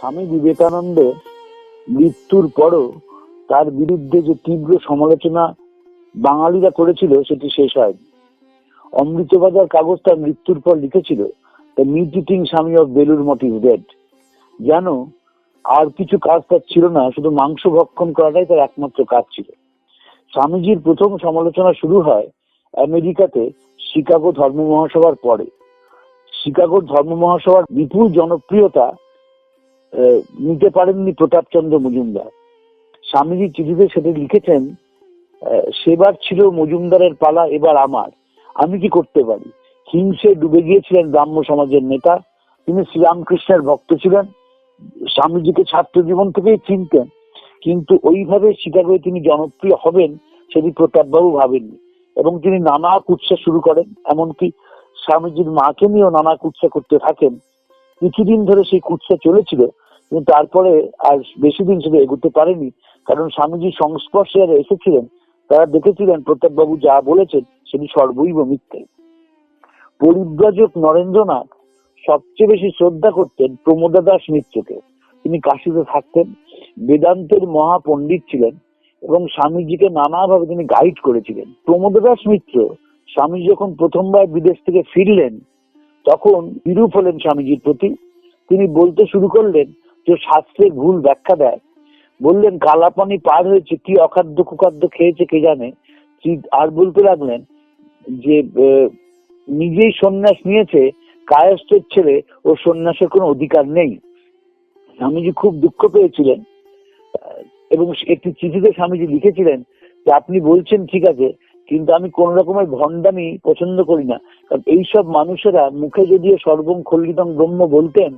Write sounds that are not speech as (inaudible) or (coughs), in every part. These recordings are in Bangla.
স্বামী বিবেকানন্দ মৃত্যুর পরও তার বিরুদ্ধে যে তীব্র সমালোচনা বাঙালিরা করেছিল, সেটি শেষ হয়নি। অমৃতবাজার কাগজ তার মৃত্যুর পর লিখেছিল the mighty Swami of Belur Math is dead যেন আর কিছু কাজ তার ছিল না, শুধু মাংস ভক্ষণ করাটাই তার একমাত্র কাজ ছিল। স্বামীজির প্রথম সমালোচনা শুরু হয় আমেরিকাতে শিকাগো ধর্ম মহাসভার পরে। শিকাগোর ধর্ম মহাসভার বিপুল জনপ্রিয়তা নিতে পারেননি প্রতাপচন্দ্র মজুমদার। স্বামীজি চিঠিতে সেটা লিখেছেন সেবার ছিল মজুমদারের পালা, এবার আমার। আমি কি করতে পারি? হিংসে ডুবে গিয়েছিলেন ব্রাহ্ম সমাজের নেতা। তিনি শ্রীরামকৃষ্ণের ভক্ত ছিলেন। স্বামীজিকে ছাত্র জীবন থেকেই চিনতেন। কিন্তু ওইভাবে শিকাগোয় তিনি জনপ্রিয় হবেন সেটি প্রতাপবাবু ভাবেননি। এবং তিনি নানা কুৎসা শুরু করেন। এমনকি স্বামীজির মাকে নিয়েও নানা কুৎসা করতে থাকেন। কিছুদিন ধরে সেই কুৎসা চলেছিল, কিন্তু তারপরে আর বেশি দিন সেটা এগোতে পারেনি, কারণ স্বামীজির সংস্পর্শে যারা এসেছিলেন, তারা দেখেছিলেন প্রতাপবাবু যা বলেছেন সেটি সর্বৈব মিথ্যে। পরিব্রাজক নরেন্দ্রনাথ সবচেয়ে বেশি শ্রদ্ধা করতেন প্রমোদা দাস মিত্রকে। তিনি কাশিতে থাকতেন, বেদান্তের মহাপণ্ডিত ছিলেন এবং স্বামীজিকে নানাভাবে তিনি গাইড করেছিলেন। প্রমোদা দাস মিত্র স্বামীজি যখন প্রথমবার বিদেশ থেকে ফিরলেন তখন বিরূপ হলেন স্বামীজির প্রতি। তিনি বলতে শুরু করলেন যে শাস্ত্রের ভুল ব্যাখ্যা দেয়। বললেন, কালাপানি পার হয়েছে, কি অখাদ্য কুখাদ্য খেয়েছে কে জানে? আর বলতে লাগলেন যে নিজেই সন্ন্যাস নিয়েছে, কায়স্থের ছেলে ও সন্ন্যাসের কোনো অধিকার নেই। স্বামীজি খুব দুঃখ পেয়েছিলেন। এবং একটি চিঠিতে স্বামীজি লিখেছিলেন যে, আপনি বলছেন ঠিক আছে কিন্তু আমি কোন রকমের ভণ্ডামি পছন্দ করি না। কারণ এইসব মানুষেরা মুখে যদিও সর্বং খল্লিতং ব্রহ্ম বলতেন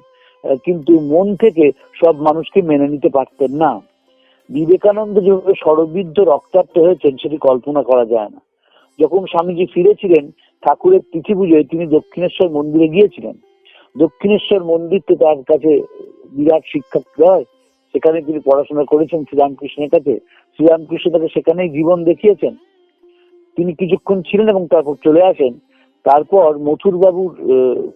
কিন্তু মন থেকে সব মানুষকে মেনে নিতে পারতেন না। বিবেকানন্দ যেভাবে সরবৃদ্ধ রক্তাক্ত হয়েছেন, সেটি কল্পনা করা যায় না। যখন স্বামীজি ফিরেছিলেন ঠাকুরের তিথি পুজোয়, তিনি দক্ষিণেশ্বর মন্দিরে গিয়েছিলেন। দক্ষিণেশ্বর মন্দির তো তার কাছে বিরাট শিক্ষা হয় সেখানে তিনি পড়াশোনা করেছেন শ্রীরামকৃষ্ণের কাছে। শ্রীরামকৃষ্ণ তাকে সেখানেই জীবন দেখিয়েছেন। তিনি কিছুক্ষণ ছিলেন এবং তারপর চলে আসেন। তারপর মথুর বাবুর আহ,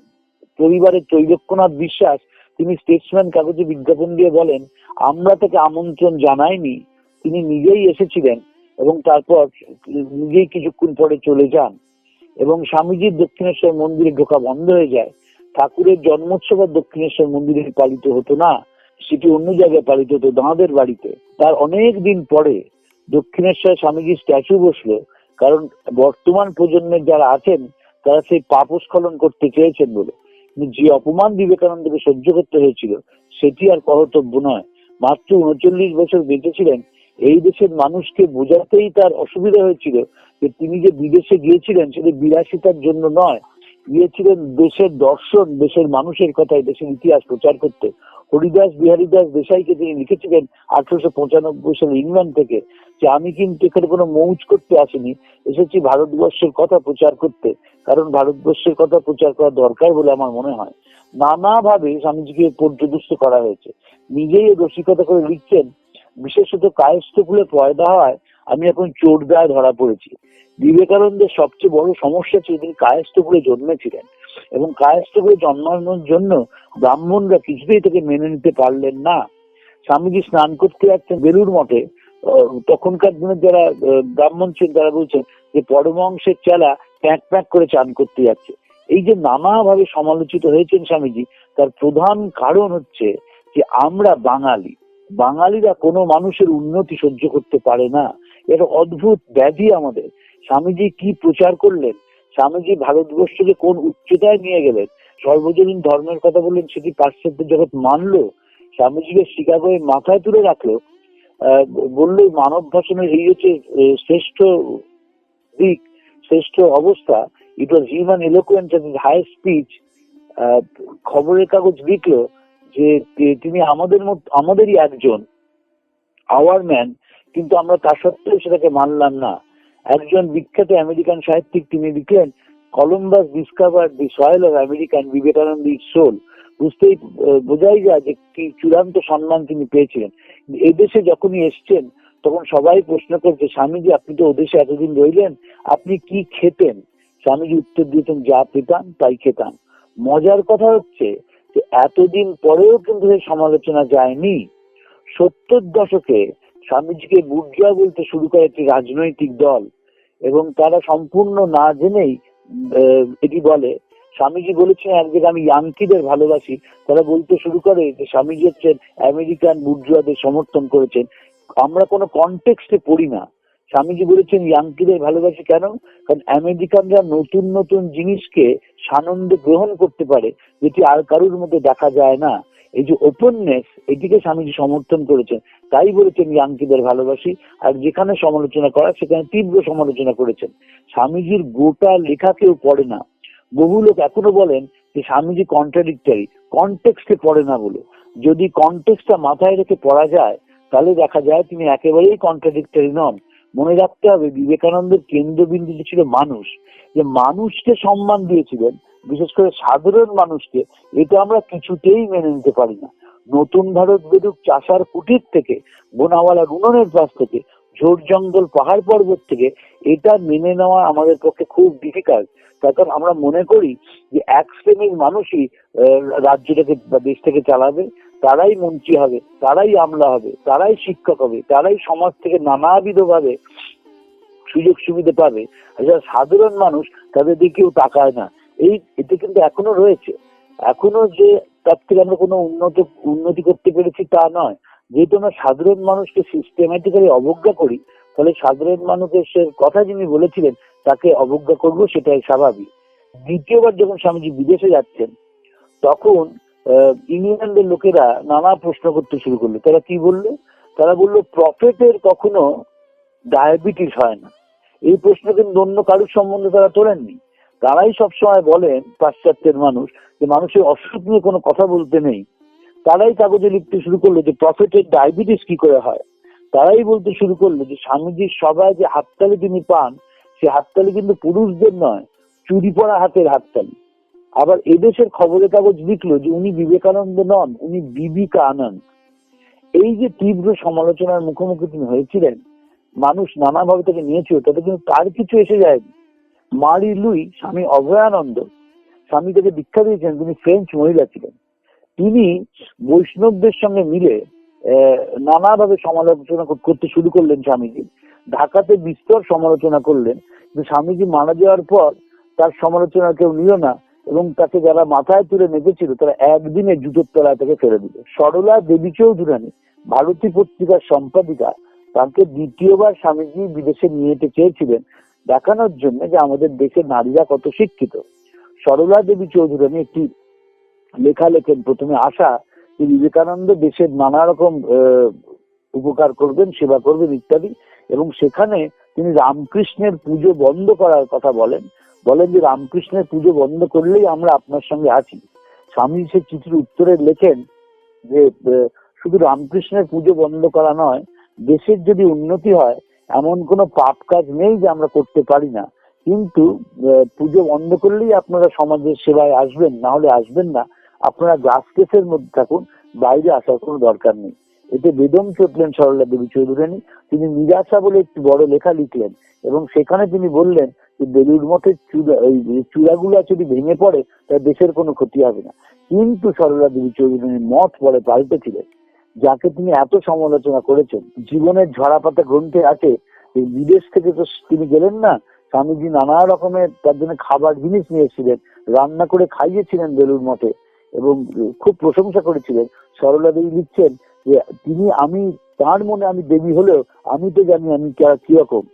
পরিবারের ত্রৈলোক্যনাথ বিশ্বাস তিনি স্টেটসম্যান কাগজে বিজ্ঞাপন দিয়ে বলেন আমরা তাকে আমন্ত্রণ জানাইনি তিনি নিজেই এসেছিলেন এবং তারপর নিজেই কিছুক্ষণ পরে চলে যান এবং স্বামীজির দক্ষিণেশ্বর মন্দিরে ঢোকা বন্ধ হয়ে যায়। ঠাকুরের জন্মোৎসব দক্ষিণেশ্বর মন্দিরে পালিত হতো না সেটি অন্য জায়গায় পালিত হতো দাঁদের বাড়িতে। তার অনেক দিন পরে দক্ষিণেশ্বর স্বামীজির স্ট্যাচু বসল। কারণ বর্তমান প্রজন্মের যারা আছেন, তারা সেই পাপস্খলন করতে চেয়েছেন বলে। যে অপমান বিবেকানন্দকে সহ্য করতে হয়েছিল, সেটি আর কর্তব্য নয়। মাত্র উনচল্লিশ বছর বেঁচেছিলেন, এই দেশের মানুষকে বোঝাতেই তার অসুবিধা হয়েছিল যে তিনি যে বিদেশে গিয়েছিলেন, সেটা বিলাসিতার জন্য নয়। গিয়েছিলেন দেশের দর্শন, দেশের মানুষের কথাই দেশের ইতিহাস প্রচার করতে। হরিদাস বিহারীদাস দেশাইকে তিনি লিখেছিলেন আঠারোশো পঁচানব্বই সালে ইংল্যান্ড থেকে, যে আমি কিন্তু এখানে কোনো মৌজ করতে আসিনি, এসেছি ভারতবর্ষের কথা প্রচার করতে। কারণ ভারতবর্ষের কথা প্রচার করা দরকার বলে আমার মনে হয়। নানাভাবে স্বামীজিকে পর্যদুস্ত করা হয়েছে। নিজেই রসিকতা করে লিখছেন, বিশেষত কায়স্থ কুলে পয়দা হয় আমি এখন চোর দায় ধরা পড়েছি। বিবেকানন্দের সবচেয়ে বড় সমস্যা ছিল তিনি কায়স্থ কুলে জন্মেছিলেন। এবং কায়স্থ কুলে জন্মানোর জন্য ব্রাহ্মণরা কিছুতেই তাকে মেনে নিতে পারলেন না। স্বামীজি স্নান করতে যাচ্ছেন বেলুর মঠে। তখনকার দিনে যারা ব্রাহ্মণ ছিলেন তারা বলছেন যে পরমংশের চেলা প্যাক প্যাক করে চান করতে যাচ্ছে। এই যে নানাভাবে সমালোচিত হয়েছেন স্বামীজি, তার প্রধান কারণ হচ্ছে যে আমরা বাঙালি। বাঙালিরা কোনো মানুষের উন্নতি সহ্য করতে পারে না। এটা অদ্ভুত ব্যাধি আমাদের। স্বামীজি কি প্রচার করলেন? স্বামীজি ভারতবর্ষকে কোন উচ্চতায় নিয়ে গেলেন? সর্বজনীন ধর্মের কথা বললেন, সেটি পাশ্চাত্য জগৎ মানলো, স্বামীজিকে শিকাগোয় মাথায় তুলে রাখল বলল, মানব ভাষণের এই হচ্ছে শ্রেষ্ঠ দিক, শ্রেষ্ঠ অবস্থা it was human eloquence and high speech খবরের কাগজ লিখলো যে তিনি আমাদের আমাদেরই একজন আওয়ার ম্যান কিন্তু আমরা তা সত্ত্বেও সেটাকে মানলাম না। একজন বিখ্যাত আমেরিকান সাহিত্যিক তিনি লিখলেন Columbus discover the soil of American Vivekananda is soul বুঝতেই বোঝাই যায় যে কি চূড়ান্ত সম্মান তিনি পেয়েছিলেন। এদেশে যখনই এসছেন, তখন সবাই প্রশ্ন করছে, স্বামীজি, আপনি তো ওদেশে এতদিন রইলেন, আপনি কি খেতেন? স্বামীজি উত্তর দিয়েছেন, যা পেতাম, তাই খেতাম। মজার কথা হচ্ছে যে এতদিন পরেও কিন্তু সেই সমালোচনা যায়নি। সত্তর দশকে স্বামীজিকে বুর্জুয়া বলতে শুরু করে একটি রাজনৈতিক দল এবং তারা সম্পূর্ণ না জেনেই এটি বলে, স্বামীজি বলেছেন একদিন আমি ইয়াঙ্কিদের ভালোবাসি, তারা বলতে শুরু করে যে স্বামীজি হচ্ছেন আমেরিকান বুর্জুয়াদের সমর্থন করেছেন। আমরা কোনো কনটেক্সটে পড়ি না। স্বামীজি বলেছেন ইয়াঙ্কিদের ভালোবাসি কেন? কারণ আমেরিকানরা নতুন নতুন জিনিসকে সানন্দে গ্রহণ করতে পারে, যেটি আর কারুর মধ্যে দেখা যায় না। এই যে ওপেননেস এটিকে স্বামীজি সমর্থন করেছেন। তাই বলেছেন ইয়াঙ্কিদের ভালোবাসি, আর যেখানে সমালোচনা করা, সেখানে তীব্র সমালোচনা করেছেন। স্বামীজির গোটা লেখা কেউ পড়ে না। বহু লোক এখনও বলেন যে, স্বামীজি কন্ট্রাডিক্টারি কনটেক্সটে পড়ে না বলে। যদি কনটেক্সটটা মাথায় রেখে পড়া যায়, তাহলে দেখা যায় তিনি একেবারেই কন্ট্রাডিক্টারি নন। মনে রাখতে হবে, বিবেকানন্দের কেন্দ্রবিন্দুটি ছিল মানুষ। যে মানুষকে সম্মান দিয়েছিলেন, বিশেষ করে সাধারণ মানুষকে, এটা আমরা কিছুতেই মেনে নিতে পারি না। নতুন ভারত বেদুক চাষার কুটির থেকে, বোনাওয়ালার উনুনের পাশ থেকে ঝোড় জঙ্গল পাহাড় পর্বত থেকে, এটা মেনে নেওয়া আমাদের পক্ষে খুব ডিফিকাল্ট তার কারণ আমরা মনে করি যে এক শ্রেণির মানুষই রাজ্যটাকে বা থেকে চালাবে, তারাই মন্ত্রী হবে, তারাই আমলা হবে, তারাই শিক্ষক হবে, তারাই সমাজ থেকে নানাবিধ ভাবে সুযোগ সুবিধা পাবে। যারা সাধারণ মানুষ, তাদের দিকে কেউ তাকায় না। এই এটা কিন্তু এখনও রয়েছে। এখনও যে তার থেকে আমরা কোনো উন্নত, উন্নতি করতে পেরেছি তা নয়। যেহেতু আমরা সাধারণ মানুষকে সিস্টেম্যাটিক্যালি অবজ্ঞা করি, তাহলে সাধারণ মানুষের সে কথা যিনি বলেছিলেন, তাকে অবজ্ঞা করব সেটাই স্বাভাবিক। দ্বিতীয়বার যখন স্বামীজি বিদেশে যাচ্ছেন, তখন ইংল্যান্ডের লোকেরা নানা প্রশ্ন করতে শুরু করল। তারা কি বলল? তারা বলল, প্রফেটের কখনো ডায়াবেটিস হয় না। এই প্রশ্ন কিন্তু অন্য কারোর সম্বন্ধে তারা তোলেননি। তারাই সবসময় বলেন, পাশ্চাত্যের মানুষ, যে মানুষের অসুখ নিয়ে কোনো কথা বলতে নেই। তারাই কাগজে লিখতে শুরু করল যে প্রফিটের ডায়াবেটিস কি করে হয়। তারাই বলতে শুরু করল যে স্বামীজির সবাই যে হাততালি তিনি পান, সে হাততালি কিন্তু পুরুষদের নয়, চুরি পড়া হাতের হাততালি। আবার এদেশের খবরের কাগজ লিখলো যে উনি বিবেকানন্দ নন, উনি বিবিকা আনন্দ। এই যে তীব্র সমালোচনার মুখোমুখি তিনি হয়েছিলেন, মানুষ নানাভাবে তাকে নিয়েছিল, তাতে কিন্তু তার কিছু এসে যায়নি। মারি লুই, স্বামী অভয়ানন্দ। স্বামী তাকে দীক্ষা দিয়েছেন, তিনি ফ্রেঞ্চ মহিলা ছিলেন। তিনি বৈষ্ণবদের সঙ্গে মিলে নানাভাবে সমালোচনা করতে শুরু করলেন স্বামীজি। ঢাকাতে বিস্তর সমালোচনা করলেন, কিন্তু স্বামীজি মারা যাওয়ার পর তার সমালোচনা কেউ নিল না এবং তাকে যারা মাথায় তুলে নেমেছিল তারা একদিনে জুতোর তলায় তাকে ফেলে দিল। সরলা দেবী চৌধুরানী, ভারতী পত্রিকার সম্পাদিকা, তাকে দ্বিতীয়বার স্বামীজি বিদেশে নিয়ে যেতে চেয়েছিলেন। দেখানোর জন্য যে আমাদের দেশের নারীরা কত শিক্ষিত। সরলা দেবী চৌধুরানী একটি লেখা লেখেন, প্রথমে আশা যে বিবেকানন্দ দেশের নানা রকম উপকার করবেন, সেবা করবেন, ইত্যাদি। এবং সেখানে তিনি রামকৃষ্ণের পুজো বন্ধ করার কথা বলেন। বলেন যে, রামকৃষ্ণের পুজো বন্ধ করলেই আমরা আপনার সঙ্গে আছি। স্বামী সে চিঠির উত্তরে লেখেন যে শুধু রামকৃষ্ণের পুজো বন্ধ করা নয়, দেশের যদি উন্নতি হয় এমন কোনো পাপ কাজ নেই যে আমরা করতে পারি না। কিন্তু পুজো বন্ধ করলেই আপনারা সমাজের সেবায় আসবেন, না হলে আসবেন না। আপনারা গাছ কেসের মধ্যে থাকুন, বাইরে আসার কোনো দরকার নেই। এতে বেদম চটলেন সরলা দেবী চৌধুরানী। তিনি নিরাশা বলে একটি বড় লেখা লিখলেন এবং সেখানে তিনি বললেন যে বেলুর মঠের চূড়া ওই চূড়াগুলো যদি ভেঙে পড়ে, তাহলে দেশের কোনো ক্ষতি হবে না। কিন্তু সরলা দেবী চৌধুরানীর মত পরে পাল্টেছিলেন যাকে তিনি এত সমালোচনা করেছেন, জীবনের ঝরাপাতা গ্রন্থে আছে বিদেশ থেকে তো তিনি গেলেন না, স্বামীজি নানা রকমের তার জন্য খাবার জিনিস নিয়েছিলেন রান্না করে খাইয়েছিলেন বেলুর মঠে, এবং খুব প্রশংসা করেছিলেন। সরলা দেবী লিখছেন যে, তিনি আমি, তার মনে আমি দেবী হলেও আমি তো জানি আমি কীরকম।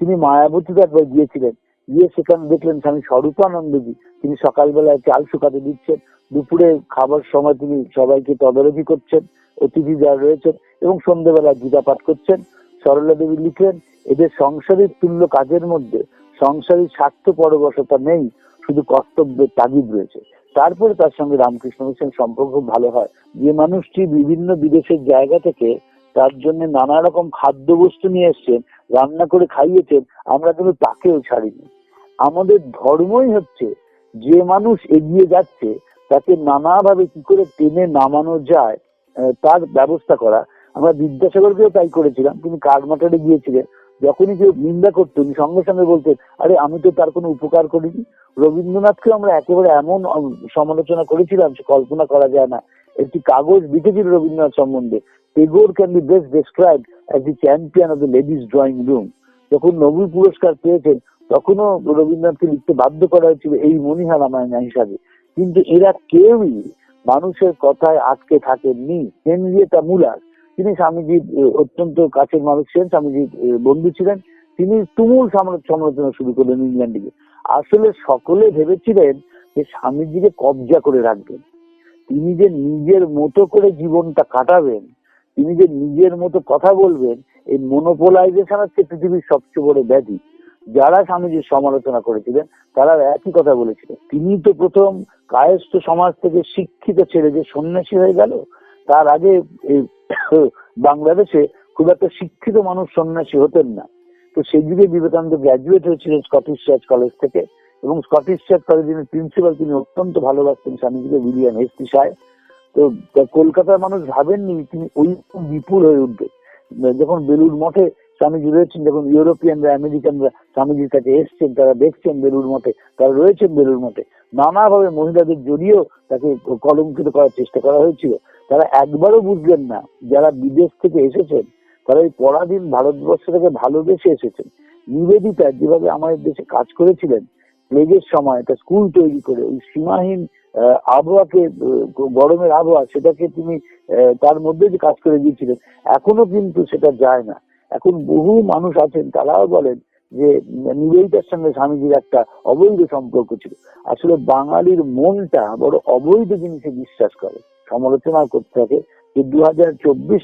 তিনি মায়াবতীতে একবার গিয়েছিলেন, গিয়ে সেখানে দেখলেন স্বামী স্বরূপানন্দজি। তিনি সকালবেলায় চাল শুকাতে দিচ্ছেন দুপুরে খাবার সময় তিনি সবাইকে তদারকি করছেন, অতিথি যারা রয়েছেন এবং সন্ধ্যেবেলা গীতা পাঠ করছেন। সরলা দেবী লিখলেন, এদের সংসারের তুল্য কাজের মধ্যে সংসারের স্বার্থ পরবশতা নেই, শুধু কর্তব্যের তাগিদ রয়েছে। তারপরে তার সঙ্গে রামকৃষ্ণ মিশন সম্পর্ক ভালো হয়। যে মানুষটি বিভিন্ন বিদেশের জায়গা থেকে তার জন্য নানা রকম খাদ্যবস্তু নিয়ে এসছেন, রান্না করে খাইয়েছেন, আমরা কিন্তু তাকেও ছাড়িনি। আমাদের ধর্মই হচ্ছে যে মানুষ এগিয়ে যাচ্ছে তাকে নানাভাবে কি করে টেনে নামানো যায় তার ব্যবস্থা করা। আমরা বিদ্যাসাগরকেও তাই করেছিলাম। তিনি কাঠমাটারে গিয়েছিলেন। যখনই কেউ নিন্দা করতো, উনি সঙ্গে সঙ্গে বলতেন, আরে, আমি তো তার কোনো উপকার করিনি। রবীন্দ্রনাথকে আমরা একেবারে এমন সমালোচনা করেছিলাম সে কল্পনা করা যায় না। একটি কাগজ লিখেছিল রবীন্দ্রনাথ সম্বন্ধে Tagore can be best describe as the champion of the ladies drawing room যখন নোবেল পুরস্কার পেয়েছেন, তখনও রবীন্দ্রনাথকে লিখতে বাধ্য করা হয়েছিল এই মনিহা রামায়ণা হিসাবে। কিন্তু এরা কেউই মানুষের কথায় আটকে থাকেননি। হেনরিয়েটা মুলার, তিনি স্বামীজির অত্যন্ত কাছের মানুষ ছিলেন, স্বামীজির বন্ধু ছিলেন। তিনি তুমুল সমালোচনা শুরু করলেন ইংল্যান্ডকে আসলে সকলে ভেবেছিলেন যে স্বামীজিকে কবজা করে রাখবেন। তিনি যে নিজের মতো করে জীবনটা কাটাবেন, তিনি যে নিজের মতো কথা বলবেন, এই মনোপোলাইজেশন হচ্ছে পৃথিবীর সবচেয়ে বড় ব্যাধি। যারা স্বামীজির সমালোচনা করেছিলেন, তারা একই কথা বলেছিলেন। তিনি তো প্রথম কায়স্থ সমাজ থেকে শিক্ষিত ছেলে, যে সন্ন্যাসী হয়ে গেল, তার আগে (coughs) বাংলাদেশে খুব একটা শিক্ষিত মানুষ সন্ন্যাসী হতেন না। তো যুগে বিবেকানন্দ গ্র্যাজুয়েট হয়েছিলেন স্কটিশ চার্চ কলেজ থেকে, এবং স্কটিশ চার্চ কলেজের প্রিন্সিপাল তিনি অত্যন্ত ভালোবাসতেন স্বামীজিকে উইলিয়াম হেস্টি সাহেব তো কলকাতার মানুষ ভাবেননি, তিনি ওই বিপুল হয়ে উঠবে। যখন বেলুর মঠে স্বামীজি রয়েছেন যখন ইউরোপিয়ানরা, আমেরিকানরা স্বামীজির কাছে এসছেন, তারা দেখছেন বেলুর মঠে, তারা রয়েছেন বেলুর মঠে। নানাভাবে মহিলাদের জড়িয়েও তাকে কলঙ্কিত করার চেষ্টা করা হয়েছিল। তারা একবারও বুঝলেন না, যারা বিদেশ থেকে এসেছেন, তারা এই পরাধীন ভারতবর্ষ থেকে ভালোবেসে এসেছেন। নিবেদিতা যেভাবে আমাদের দেশে কাজ করেছিলেন প্লেগের সময় একটা স্কুল তৈরি করে, ওই সীমাহীন আবহাওয়াকে গরমের আবহাওয়া, সেটাকে তিনি তার মধ্যে যে কাজ করে দিয়েছিলেন, এখনও কিন্তু সেটা যায় না। এখন বহু মানুষ আছেন, তারাও বলেন যে নিবেদিতার সঙ্গে স্বামীজির একটা অবৈধ সম্পর্ক ছিল। আসলে বাঙালির মনটা বড় অবৈধ জিনিসে বিশ্বাস করে। সমালোচনা করতে থাকে যে দু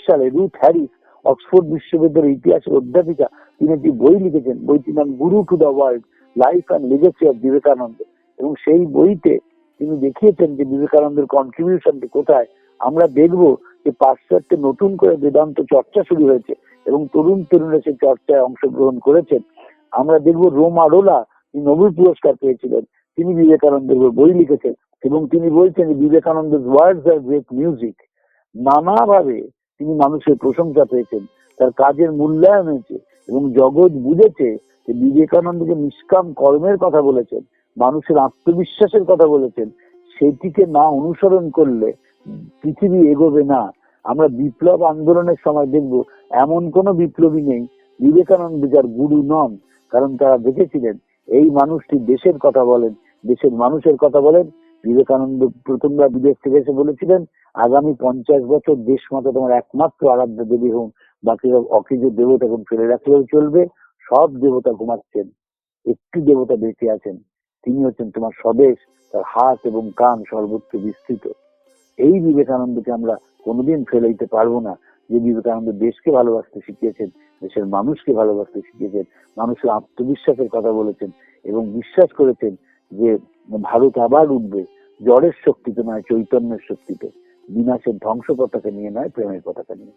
সালে রুথ হ্যারিস অক্সফোর্ড বিশ্ববিদ্যালয়ের ইতিহাসের অধ্যাপিকা, তিনি একটি বই লিখেছেন। বইটির নাম Guru to the world, life and legacy of Vivekananda. এবং সেই বইতে তিনি দেখিয়েছেন যে বিবেকানন্দের কন্ট্রিবিউশনটি কোথায়। আমরা দেখব যে পাশ্চাত্যে নতুন করে বেদান্ত চর্চা শুরু হয়েছে। এবং তরুণ তরুণরা সেই চর্চায় অংশগ্রহণ করেছেন। আমরা দেখব রোমা রোলা তিনি নোবেল পুরস্কার পেয়েছিলেন, তিনি বিবেকানন্দের বই লিখেছেন এবং তিনি বলছেন বিবেকানন্দের ওয়ার্ডস আর গ্রেট মিউজিক। নানাভাবে তিনি মানুষের প্রশংসা পেয়েছেন, তার কাজের মূল্যায়ন হয়েছে এবং জগৎ বুঝেছে যে বিবেকানন্দকে নিষ্কাম কর্মের কথা বলেছেন, মানুষের আত্মবিশ্বাসের কথা বলেছেন, সেটিকে না অনুসরণ করলে পৃথিবী এগোবে না। আমরা বিপ্লব আন্দোলনের সময় দেখব, এমন কোন বিপ্লবী নেই। বিবেকানন্দ যার গুরু নন, কারণ তারা দেখেছিলেন, এই মানুষটি দেশের কথা বলেন, দেশের মানুষের কথা বলেন। বিবেকানন্দ প্রথমবার বিদেশ থেকে এসে বলেছিলেন, আগামী পঞ্চাশ বছর দেশ মাতা তোমার একমাত্র আরাধ্য দেবী হন বাকি সব অকিজ দেবতা এখন ফেলে রাখলেও চলবে, সব দেবতা ঘুমাচ্ছেন, একটি দেবতা বেঁচে আছেন, তিনি হচ্ছেন তোমার স্বদেশ, তার হাত এবং কান সর্বত্র বিস্তৃত। এই বিবেকানন্দকে আমরা কোনোদিন ফেলে দিতে পারব না যে বিবেকানন্দ দেশকে ভালোবাসতে শিখিয়েছেন, দেশের মানুষকে ভালোবাসতে শিখিয়েছেন, মানুষের আত্মবিশ্বাসের কথা বলেছেন এবং বিশ্বাস করেছেন যে ভারত আবার উঠবে জ্বরের শক্তিতে নয় চৈতন্যের শক্তিতে। বিনাশের ধ্বংস পতাকা নিয়ে নয় প্রেমের পতাকা নিয়ে।